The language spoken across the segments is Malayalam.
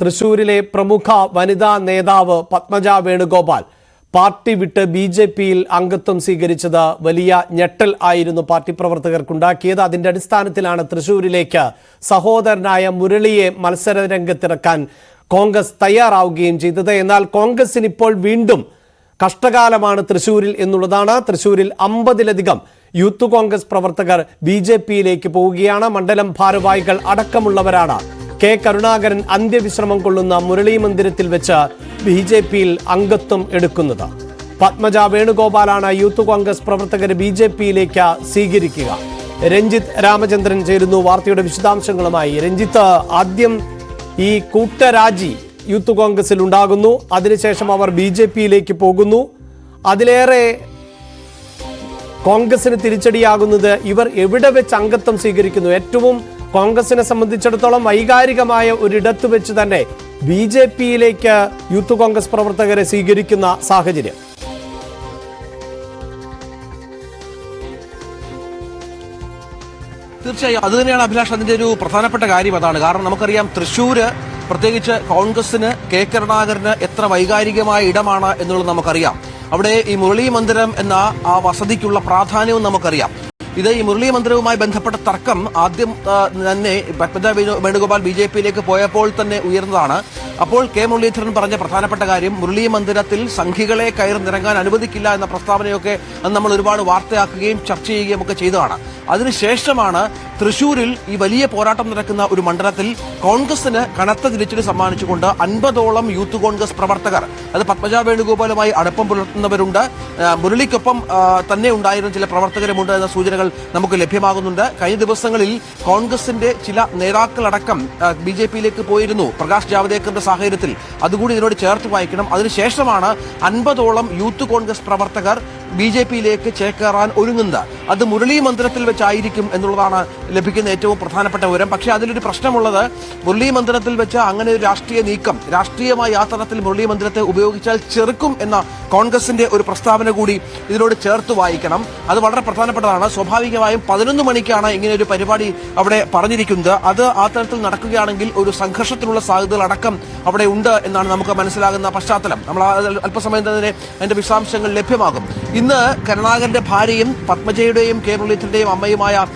തൃശൂരിലെ പ്രമുഖ വനിതാ നേതാവ് പത്മജ വേണുഗോപാൽ പാർട്ടി വിട്ട് ബി ജെ പിയിൽ അംഗത്വം സ്വീകരിച്ചത് വലിയ ഞെട്ടൽ ആയിരുന്നു പാർട്ടി പ്രവർത്തകർക്കുണ്ടാക്കിയത്. അതിന്റെ അടിസ്ഥാനത്തിലാണ് തൃശൂരിലേക്ക് സഹോദരനായ മുരളിയെ മത്സര രംഗത്തിറക്കാൻ കോൺഗ്രസ് തയ്യാറാവുകയും ചെയ്തത്. എന്നാൽ കോൺഗ്രസിന് ഇപ്പോൾ വീണ്ടും കഷ്ടകാലമാണ് തൃശൂരിൽ എന്നുള്ളതാണ്. തൃശൂരിൽ അമ്പതിലധികം യൂത്ത് കോൺഗ്രസ് പ്രവർത്തകർ ബി ജെ പിയിലേക്ക് പോവുകയാണ്. മണ്ഡലം ഭാരവാഹികൾ അടക്കമുള്ളവരാണ് കെ കരുണാകരൻ അന്ത്യവിശ്രമം കൊള്ളുന്ന മുരളി മന്ദിരത്തിൽ വെച്ച് ബി ജെ പിയിൽ അംഗത്വം എടുക്കുന്നത്. പത്മജ വേണുഗോപാലാണ് യൂത്ത് കോൺഗ്രസ് പ്രവർത്തകരെ ബി ജെ പിയിലേക്ക് സ്വീകരിക്കുക. രഞ്ജിത്ത് രാമചന്ദ്രൻ ചേരുന്നു വാർത്തയുടെ വിശദാംശങ്ങളുമായി. രഞ്ജിത്ത് ആദ്യം ഈ കൂട്ടരാജി യൂത്ത് കോൺഗ്രസിൽ ഉണ്ടാകുന്നു. അതിനുശേഷം അവർ ബി ജെ പിയിലേക്ക് പോകുന്നു. അതിലേറെ കോൺഗ്രസിന് തിരിച്ചടിയാകുന്നത് ഇവർ എവിടെ വെച്ച് അംഗത്വം സ്വീകരിക്കുന്നു? ഏറ്റവും കോൺഗ്രസിനെ സംബന്ധിച്ചിടത്തോളം വൈകാരികമായ ഒരിടത്ത് വെച്ച് തന്നെ ബി ജെ പിയിലേക്ക് യൂത്ത് കോൺഗ്രസ് പ്രവർത്തകരെ സ്വീകരിക്കുന്ന സാഹചര്യം. തീർച്ചയായും അത് തന്നെയാണ് അഭിലാഷ്. അതിന്റെ ഒരു പ്രധാനപ്പെട്ട കാര്യം അതാണ്. കാരണം നമുക്കറിയാം തൃശ്ശൂര് പ്രത്യേകിച്ച് കോൺഗ്രസിന് കെ കരുണാകരന് എത്ര വൈകാരികമായ ഇടമാണ് എന്നുള്ളത് നമുക്കറിയാം. അവിടെ ഈ മുരളി മന്ദിരം എന്ന ആ വസതിക്കുള്ള പ്രാധാന്യവും നമുക്കറിയാം. ഇത് ഈ മുരളി മന്ദിരവുമായി ബന്ധപ്പെട്ട തർക്കം ആദ്യം തന്നെ പത്മജ വേണു- വേണുഗോപാൽ ബി ജെ പിയിലേക്ക് പോയപ്പോൾ തന്നെ ഉയർന്നതാണ്. അപ്പോൾ കെ മുരളീധരൻ പറഞ്ഞ പ്രധാനപ്പെട്ട കാര്യം മുരളി മന്ദിരത്തിൽ സംഘികളെ കയറി നിറങ്ങാൻ അനുവദിക്കില്ല എന്ന പ്രസ്താവനയൊക്കെ നമ്മൾ ഒരുപാട് വാർത്തയാക്കുകയും ചർച്ച ചെയ്യുകയും ഒക്കെ ചെയ്തതാണ്. അതിനുശേഷമാണ് തൃശൂരിൽ ഈ വലിയ പോരാട്ടം നടക്കുന്ന ഒരു മണ്ഡലത്തിൽ കോൺഗ്രസിന് കനത്ത തിരിച്ചടി സമ്മാനിച്ചുകൊണ്ട് അൻപതോളം യൂത്ത് കോൺഗ്രസ് പ്രവർത്തകർ അത് പത്മജ വേണുഗോപാലുമായി അടുപ്പം പുലർത്തുന്നവരുണ്ട്. മുരളിക്കൊപ്പം തന്നെ ഉണ്ടായിരുന്ന ചില പ്രവർത്തകരുമുണ്ട് എന്ന സൂചനകൾ നമുക്ക് ലഭ്യമാകുന്നുണ്ട്. കഴിഞ്ഞ ദിവസങ്ങളിൽ കോൺഗ്രസിന്റെ ചില നേതാക്കളടക്കം ബി ജെ പിയിലേക്ക് പോയിരുന്നു പ്രകാശ് ജാവദേക്കറിന്റെ സാഹചര്യത്തിൽ. അതുകൂടി ഇതിനോട് ചേർത്ത് വായിക്കണം. അതിനുശേഷമാണ് അൻപതോളം യൂത്ത് കോൺഗ്രസ് പ്രവർത്തകർ ബി ജെ പിയിലേക്ക് ചേക്കേറാൻ ഒരുങ്ങുന്നത്. അത് മുരളി മന്ദിരത്തിൽ വെച്ചായിരിക്കും എന്നുള്ളതാണ് ലഭിക്കുന്ന ഏറ്റവും പ്രധാനപ്പെട്ട വിവരം. പക്ഷേ അതിലൊരു പ്രശ്നമുള്ളത് മുരളി മന്ദിരത്തിൽ വെച്ച് അങ്ങനെ ഒരു രാഷ്ട്രീയ നീക്കം രാഷ്ട്രീയമായ യാത്രത്തിൽ മുരളി മന്ദിരത്തെ ഉപയോഗിച്ചാൽ ചെറുക്കും എന്ന കോൺഗ്രസിന്റെ ഒരു പ്രസ്താവന കൂടി ഇതിനോട് ചേർത്ത് വായിക്കണം. അത് വളരെ പ്രധാനപ്പെട്ടതാണ്. സ്വാഭാവികമായും പതിനൊന്ന് മണിക്കാണ് ഇങ്ങനെ ഒരു പരിപാടി അവിടെ പറഞ്ഞിരിക്കുന്നത്. അത് ആ തരത്തിൽ നടക്കുകയാണെങ്കിൽ ഒരു സംഘർഷത്തിനുള്ള സാധ്യതകൾ അടക്കം അവിടെ ഉണ്ട് എന്നാണ് നമുക്ക് മനസ്സിലാകുന്ന പശ്ചാത്തലം. നമ്മൾ അല്പസമയം തന്നെ അതിന്റെ വിശദാംശങ്ങൾ ലഭ്യമാകും. ഇന്ന് കരുണാകരന്റെ ഭാര്യയും പത്മജയുടെയും കെ മുരളീധരന്റെയും അമ്മയുമായ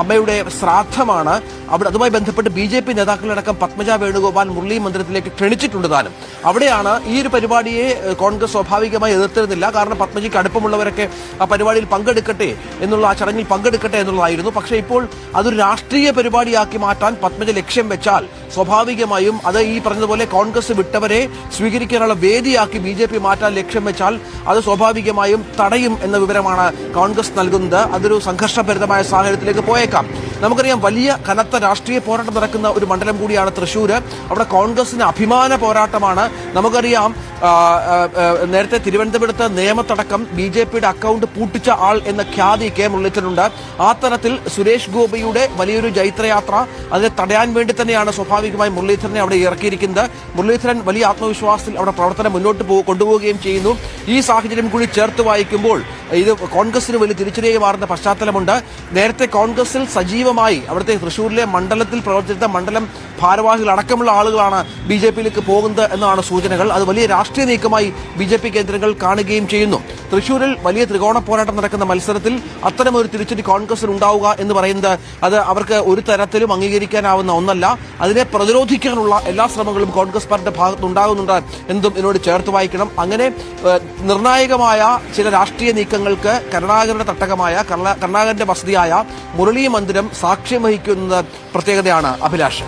അമ്മയുടെ ശ്രാദ്ധമാണ്. അവിടെ അതുമായി ബന്ധപ്പെട്ട് ബി ജെ പി നേതാക്കളടക്കം പത്മജ വേണുഗോപാൽ മുരളി മന്ദിരത്തിലേക്ക് ക്ഷണിച്ചിട്ടുണ്ട് താനും. അവിടെയാണ് ഈ ഒരു പരിപാടിയെ കോൺഗ്രസ് സ്വാഭാവികമായി എതിർത്തിരുന്നില്ല. കാരണം പത്മജിക്ക് അടുപ്പമുള്ളവരൊക്കെ ആ പരിപാടിയിൽ പങ്കെടുക്കട്ടെ എന്നുള്ള ആ ചടങ്ങിൽ പങ്കെടുക്കട്ടെ എന്നുള്ളതായിരുന്നു. പക്ഷെ ഇപ്പോൾ അതൊരു രാഷ്ട്രീയ പരിപാടിയാക്കി മാറ്റാൻ പത്മജ ലക്ഷ്യം വെച്ചാൽ സ്വാഭാവികമായും അത് ഈ പറഞ്ഞതുപോലെ കോൺഗ്രസ് വിട്ടവരെ സ്വീകരിക്കാനുള്ള വേദിയാക്കി ബി മാറ്റാൻ ലക്ഷ്യം വെച്ചാൽ അത് സ്വാഭാവികമായും തടയും എന്ന വിവരമാണ് കോൺഗ്രസ് നൽകുന്നത്. അതൊരു സംഘർഷഭരിതമായ സാഹചര്യത്തിലേക്ക് പോയേക്കാം. നമുക്കറിയാം വലിയ കനത്ത രാഷ്ട്രീയ പോരാട്ടം നടക്കുന്ന ഒരു മണ്ഡലം കൂടിയാണ് തൃശ്ശൂർ അവിടെ കോൺഗ്രസിന് അഭിമാന പോരാട്ടമാണ്. നമുക്കറിയാം നേരത്തെ തിരുവനന്തപുരത്ത് നിയമത്തടക്കം ബി ജെ പിയുടെ അക്കൗണ്ട് പൂട്ടിച്ച ആൾ എന്ന ഖ്യാതി കെ മുരളീധരനുണ്ട്. ആ തരത്തിൽ സുരേഷ് ഗോപിയുടെ വലിയൊരു ജൈത്രയാത്ര അതിനെ തടയാൻ വേണ്ടി തന്നെയാണ് സ്വാഭാവികമായി മുരളീധരനെ അവിടെ ഇറക്കിയിരിക്കുന്നത്. മുരളീധരൻ വലിയ ആത്മവിശ്വാസത്തിൽ അവിടെ പ്രവർത്തനം മുന്നോട്ട് കൊണ്ടുപോവുകയും ചെയ്യുന്നു. ഈ സാഹചര്യം കൂടി ചേർത്ത് വായിക്കുമ്പോൾ ഇത് കോൺഗ്രസിന് വലിയ തിരിച്ചടിയായി മാറുന്ന പശ്ചാത്തലമുണ്ട്. നേരത്തെ കോൺഗ്രസിൽ സജീവമായി അവിടുത്തെ തൃശ്ശൂരിലെ മണ്ഡലത്തിൽ പ്രവർത്തിച്ച മണ്ഡലം ഭാരവാഹികൾ അടക്കമുള്ള ആളുകളാണ് ബി ജെ പിയിലേക്ക് പോകുന്നത് എന്നാണ് സൂചനകൾ. അത് വലിയ രാഷ്ട്രീയ നീക്കമായി ബി ജെ പി കേന്ദ്രങ്ങൾ കാണുകയും ചെയ്യുന്നു. തൃശ്ശൂരിൽ വലിയ ത്രികോണ പോരാട്ടം നടക്കുന്ന മത്സരത്തിൽ അത്തരമൊരു തിരിച്ചടി കോൺഗ്രസിൽ ഉണ്ടാവുക എന്ന് പറയുന്നത് അത് അവർക്ക് ഒരു തരത്തിലും അംഗീകരിക്കാനാവുന്ന ഒന്നല്ല. അതിനെ പ്രതിരോധിക്കാനുള്ള എല്ലാ ശ്രമങ്ങളും കോൺഗ്രസ് പാർട്ടിയുടെ ഭാഗത്ത് ഉണ്ടാകുന്നുണ്ട് എന്തും എന്നോട് ചേർത്ത് വായിക്കണം. അങ്ങനെ നിർണായകമായ ചില രാഷ്ട്രീയ നീക്കങ്ങൾക്ക് കരുണാകരന്റെ തട്ടകമായ കരുണാ- കരുണാകരന്റെ വസതിയായ മുരളി മന്ദിരം സാക്ഷ്യം വഹിക്കുന്നത് പ്രത്യേകതയാണ് അഭിലാഷ്.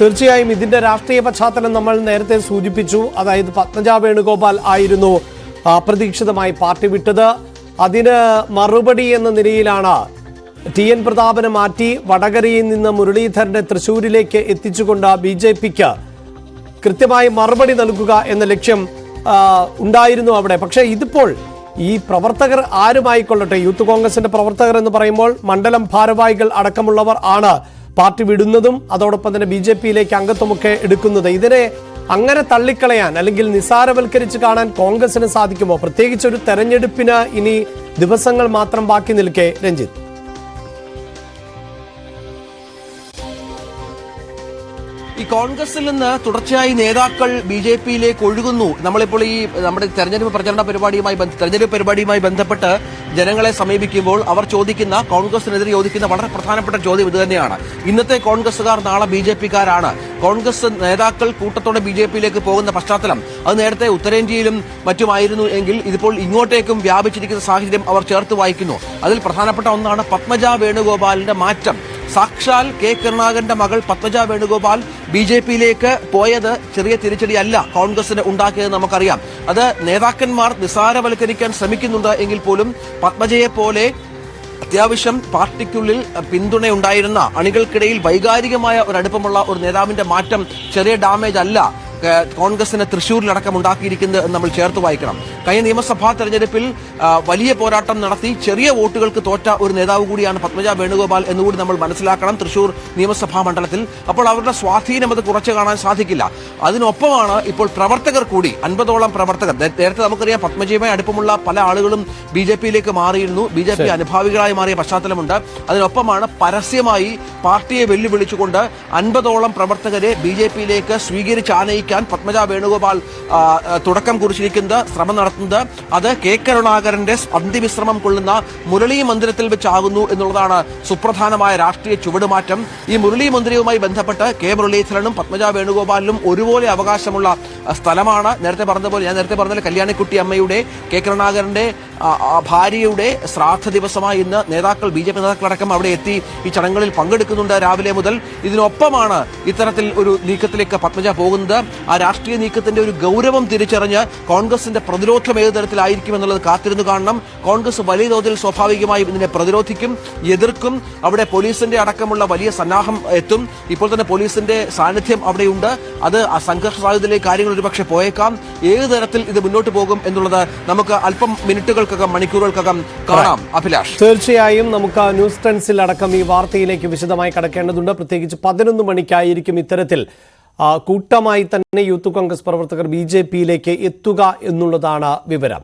തീർച്ചയായും ഇതിന്റെ രാഷ്ട്രീയ പശ്ചാത്തലം നമ്മൾ നേരത്തെ സൂചിപ്പിച്ചു. അതായത് പത്മജ വേണുഗോപാൽ ആയിരുന്നു അപ്രതീക്ഷിതമായി പാർട്ടി വിട്ടത്. അതിന് മറുപടി എന്ന നിലയിലാണ് ടി എൻ പ്രതാപനെ മാറ്റി വടകരയിൽ നിന്ന് മുരളീധരനെ തൃശൂരിലേക്ക് എത്തിച്ചുകൊണ്ട് ബി ജെ പിക്ക് കൃത്യമായി മറുപടി നൽകുക എന്ന ലക്ഷ്യം ഉണ്ടായിരുന്നു അവിടെ. പക്ഷേ ഇതിപ്പോൾ ഈ പ്രവർത്തകർ ആരുമായിക്കൊള്ളട്ടെ? യൂത്ത് കോൺഗ്രസിന്റെ പ്രവർത്തകർ എന്ന് പറയുമ്പോൾ മണ്ഡലം ഭാരവാഹികൾ അടക്കമുള്ളവർ ആണ് പാർട്ടി വിടുന്നതും അതോടൊപ്പം തന്നെ ബി ജെ പിയിലേക്ക് അംഗത്വമൊക്കെ എടുക്കുന്നത്. ഇതിനെ അങ്ങനെ തള്ളിക്കളയാൻ അല്ലെങ്കിൽ നിസാരവൽക്കരിച്ച് കാണാൻ കോൺഗ്രസിന് സാധിക്കുമോ? പ്രത്യേകിച്ച് ഒരു തെരഞ്ഞെടുപ്പിന് ഇനി ദിവസങ്ങൾ മാത്രം ബാക്കി നിൽക്കെ രഞ്ജിത്ത്. ഈ കോൺഗ്രസിൽ നിന്ന് തുടർച്ചയായി നേതാക്കൾ ബി ജെ പിയിലേക്ക് ഒഴുകുന്നു. നമ്മളിപ്പോൾ ഈ നമ്മുടെ തെരഞ്ഞെടുപ്പ് പ്രചരണ പരിപാടിയുമായി തെരഞ്ഞെടുപ്പ് പരിപാടിയുമായി ബന്ധപ്പെട്ട് ജനങ്ങളെ സമീപിക്കുമ്പോൾ അവർ ചോദിക്കുന്ന കോൺഗ്രസിനെതിരെ ചോദിക്കുന്ന വളരെ പ്രധാനപ്പെട്ട ചോദ്യം ഇത് തന്നെയാണ്. ഇന്നത്തെ കോൺഗ്രസുകാർ നാളെ ബി ജെ പിക്കാരാണ്. കോൺഗ്രസ് നേതാക്കൾ കൂട്ടത്തോടെ ബി ജെ പിയിലേക്ക് പോകുന്ന പശ്ചാത്തലം അത് നേരത്തെ ഉത്തരേന്ത്യയിലും മറ്റുമായിരുന്നു എങ്കിൽ ഇതിപ്പോൾ ഇങ്ങോട്ടേക്കും വ്യാപിച്ചിരിക്കുന്ന സാഹചര്യം അവർ ചേർത്ത് വായിക്കുന്നു. അതിൽ പ്രധാനപ്പെട്ട ഒന്നാണ് പത്മജ വേണുഗോപാലിന്റെ മാറ്റം. സാക്ഷാൽ കെ കരുണാകരന്റെ മകൾ പത്മജ വേണുഗോപാൽ ബി ജെ പിയിലേക്ക് പോയത് ചെറിയ തിരിച്ചടിയല്ല കോൺഗ്രസിന് ഉണ്ടാക്കിയത് നമുക്കറിയാം. അത് നേതാക്കന്മാർ നിസാരവൽക്കരിക്കാൻ ശ്രമിക്കുന്നുണ്ട് എങ്കിൽ പോലും പത്മജയെ പോലെ അത്യാവശ്യം പാർട്ടിക്കുള്ളിൽ പിന്തുണയുണ്ടായിരുന്ന അണികൾക്കിടയിൽ വൈകാരികമായ ഒരു അടുപ്പമുള്ള ഒരു നേതാവിന്റെ മാറ്റം ചെറിയ ഡാമേജ് അല്ല. കോൺഗ്രസിന് തൃശൂരിലടക്കം ഉണ്ടാക്കിയിരിക്കുന്നത് എന്ന് നമ്മൾ ചേർത്ത് വായിക്കണം. കഴിഞ്ഞ നിയമസഭാ തെരഞ്ഞെടുപ്പിൽ വലിയ പോരാട്ടം നടത്തി ചെറിയ വോട്ടുകൾക്ക് തോറ്റ ഒരു നേതാവ് കൂടിയാണ് പത്മജ വേണുഗോപാൽ എന്നുകൂടി നമ്മൾ മനസ്സിലാക്കണം തൃശൂർ നിയമസഭാ മണ്ഡലത്തിൽ. അപ്പോൾ അവരുടെ സ്വാധീനം അത് കുറച്ച് കാണാൻ സാധിക്കില്ല. അതിനൊപ്പമാണ് ഇപ്പോൾ പ്രവർത്തകർ കൂടി അൻപതോളം പ്രവർത്തകർ. നേരത്തെ നമുക്കറിയാം പത്മജയുമായി അടുപ്പമുള്ള പല ആളുകളും ബി ജെ പിയിലേക്ക് മാറിയിരുന്നു. ബി ജെ പി അനുഭാവികളായി മാറിയ പശ്ചാത്തലമുണ്ട്. അതിനൊപ്പമാണ് പരസ്യമായി പാർട്ടിയെ വെല്ലുവിളിച്ചുകൊണ്ട് അൻപതോളം പ്രവർത്തകരെ ബി ജെ പിയിലേക്ക് സ്വീകരിച്ച് ആനയിക്കാൻ പത്മജ വേണുഗോപാൽ തുടക്കം കുറിച്ചിരിക്കുന്നത് ശ്രമം നടത്തുന്നത്. അത് കെ കരുണാകരന്റെ അന്ത്യവിശ്രമം കൊള്ളുന്ന മുരളി മന്ദിരത്തിൽ വെച്ചാകുന്നു എന്നുള്ളതാണ് സുപ്രധാനമായ രാഷ്ട്രീയ ചുവടുമാറ്റം. ഈ മുരളി മന്ദിരവുമായി ബന്ധപ്പെട്ട് കെ മുരളീധരനും പത്മജ വേണുഗോപാലിനും ഒരുപോലെ അവകാശമുള്ള സ്ഥലമാണ്. നേരത്തെ പറഞ്ഞതുപോലെ ഞാൻ നേരത്തെ പറഞ്ഞ കല്യാണിക്കുട്ടി അമ്മയുടെ കെ കരുണാകരന്റെ ഭാര്യയുടെ ശ്രാദ്ധ ദിവസമായി ഇന്ന് നേതാക്കൾ ബി ജെ പി നേതാക്കളടക്കം അവിടെ എത്തി ഈ ചടങ്ങുകളിൽ പങ്കെടുക്കുന്നുണ്ട്. രാവിലെ മുതൽ ഇതിനൊപ്പമാണ് ഇത്തരത്തിൽ ഒരു നീക്കത്തിലേക്ക് പത്മജ പോകുന്നത്. ആ രാഷ്ട്രീയ നീക്കത്തിന്റെ ഒരു ഗൗരവം തിരിച്ചറിഞ്ഞ് കോൺഗ്രസിന്റെ പ്രതിരോധം ഏത് തരത്തിലായിരിക്കും എന്നുള്ളത് കാത്തിരുന്നു കാണണം. കോൺഗ്രസ് വലിയ തോതിൽ സ്വാഭാവികമായും ഇതിനെ പ്രതിരോധിക്കും എതിർക്കും. അവിടെ പോലീസിന്റെ അടക്കമുള്ള വലിയ സന്നാഹം എത്തും. ഇപ്പോൾ തന്നെ പോലീസിന്റെ സാന്നിധ്യം അവിടെയുണ്ട്. അത് ആ സംഘർഷ സാധ്യതയിലെ കാര്യങ്ങൾ ഒരുപക്ഷെ പോയേക്കാം. ഏത് തരത്തിൽ ഇത് മുന്നോട്ട് പോകും എന്നുള്ളത് നമുക്ക് അല്പം മിനിറ്റുകൾക്കകം മണിക്കൂറുകൾക്കകം കാണാം. അഭിലാഷ്. തീർച്ചയായും നമുക്ക് ന്യൂസ് ടെൻസിൽ അടക്കം ഈ വാർത്തയിലേക്ക് വിശദമായി കടക്കേണ്ടതുണ്ട്. പ്രത്യേകിച്ച് പതിനൊന്ന് മണിക്കായിരിക്കും ഇത്തരത്തിൽ കൂട്ടമായി തന്നെ യൂത്ത് കോൺഗ്രസ് പ്രവർത്തകർ ബി ജെ പിയിലേക്ക് എത്തുക എന്നുള്ളതാണ് വിവരം.